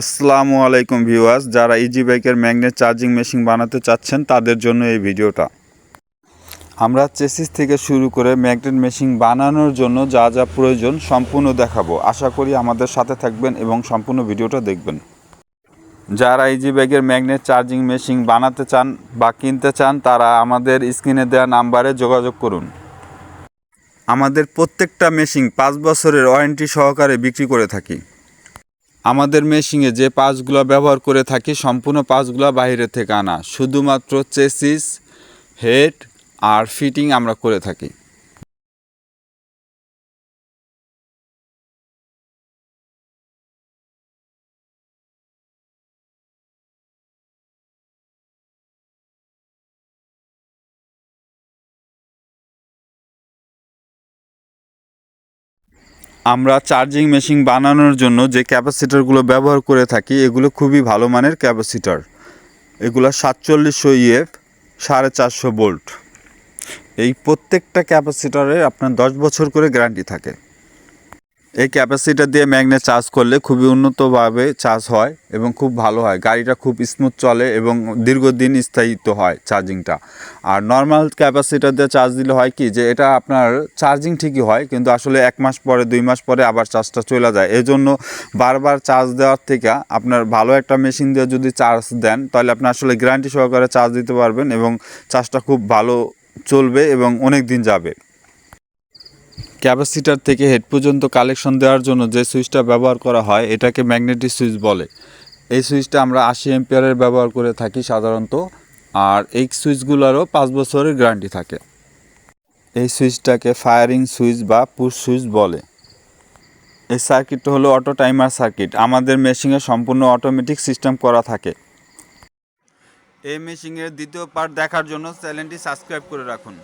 আসসালামু আলাইকুম ভিউয়ার্স, যারা ইজি বাইকের ম্যাগনেট চার্জিং মেশিন বানাতে চাচ্ছেন, তাদের জন্য এই ভিডিওটা। আমরা চেসিস থেকে শুরু করে ম্যাগনেট মেশিন বানানোর জন্য যা যা প্রয়োজন সম্পূর্ণ দেখাবো। আশা করি আমাদের সাথে থাকবেন এবং সম্পূর্ণ ভিডিওটা দেখবেন। যারা ইজি ব্যাগের ম্যাগনেট চার্জিং মেশিন বানাতে চান বা কিনতে চান, তারা আমাদের স্ক্রিনে দেওয়া নাম্বারে যোগাযোগ করুন। আমাদের প্রত্যেকটা মেশিন পাঁচ বছরের ওয়ারেন্টি সহকারে বিক্রি করে থাকি। আমাদের মেশিনে যে পাঁচগুলো ব্যবহার করে থাকি, সম্পূর্ণ পাঁচগুলো বাইরে থেকে আনা। শুধুমাত্র চেসিস, হেড আর ফিটিং আমরা করে থাকি। আমরা চার্জিং মেশিন বানানোর জন্য যে ক্যাপাসিটারগুলো ব্যবহার করে থাকি, এগুলো খুবই ভালো মানের ক্যাপাসিটার এগুলো সাতচল্লিশশো ইএফ সাড়ে চারশো বোল্ট এই প্রত্যেকটা ক্যাপাসিটারে আপনার দশ বছর করে গ্যারান্টি থাকে। এই ক্যাপাসিটার দিয়ে ম্যাগনেট চার্জ করলে খুবই উন্নতভাবে চার্জ হয় এবং খুব ভালো হয়। গাড়িটা খুব স্মুথ চলে এবং দীর্ঘদিন স্থায়িত্ব হয় চার্জিংটা আর নর্মাল ক্যাপাসিটার দিয়ে চার্জ দিলে হয় কি যে, এটা আপনার চার্জিং ঠিকই হয় কিন্তু আসলে এক মাস পরে, দুই মাস পরে আবার চার্জটা চলে যায়। এই জন্য বারবার চার্জ দেওয়ার থেকে আপনার ভালো একটা মেশিন দিয়ে যদি চার্জ দেন, তাহলে আপনি আসলে গ্যারান্টি সহকারে চার্জ দিতে পারবেন এবং চার্জটা খুব ভালো চলবে এবং অনেক দিন যাবে। ক্যাপাসিটার থেকে হেড পর্যন্ত কালেকশন দেওয়ার জন্য যে সুইচটা ব্যবহার করা হয়, এটাকে ম্যাগনেটিক সুইচ বলে। এই সুইচটা আমরা আশি এম্পিয়ারের ব্যবহার করে থাকি সাধারণত, আর এই সুইচগুলোরও পাঁচ বছরের গ্যারান্টি থাকে। এই সুইচটাকে ফায়ারিং সুইচ বা পুশ সুইচ বলে। এই সার্কিটটা হলো অটো টাইমার সার্কিট। আমাদের মেশিনে সম্পূর্ণ অটোমেটিক সিস্টেম করা থাকে। এই মেশিনের দ্বিতীয় পার্ট দেখার জন্য চ্যানেলটি সাবস্ক্রাইব করে রাখুন।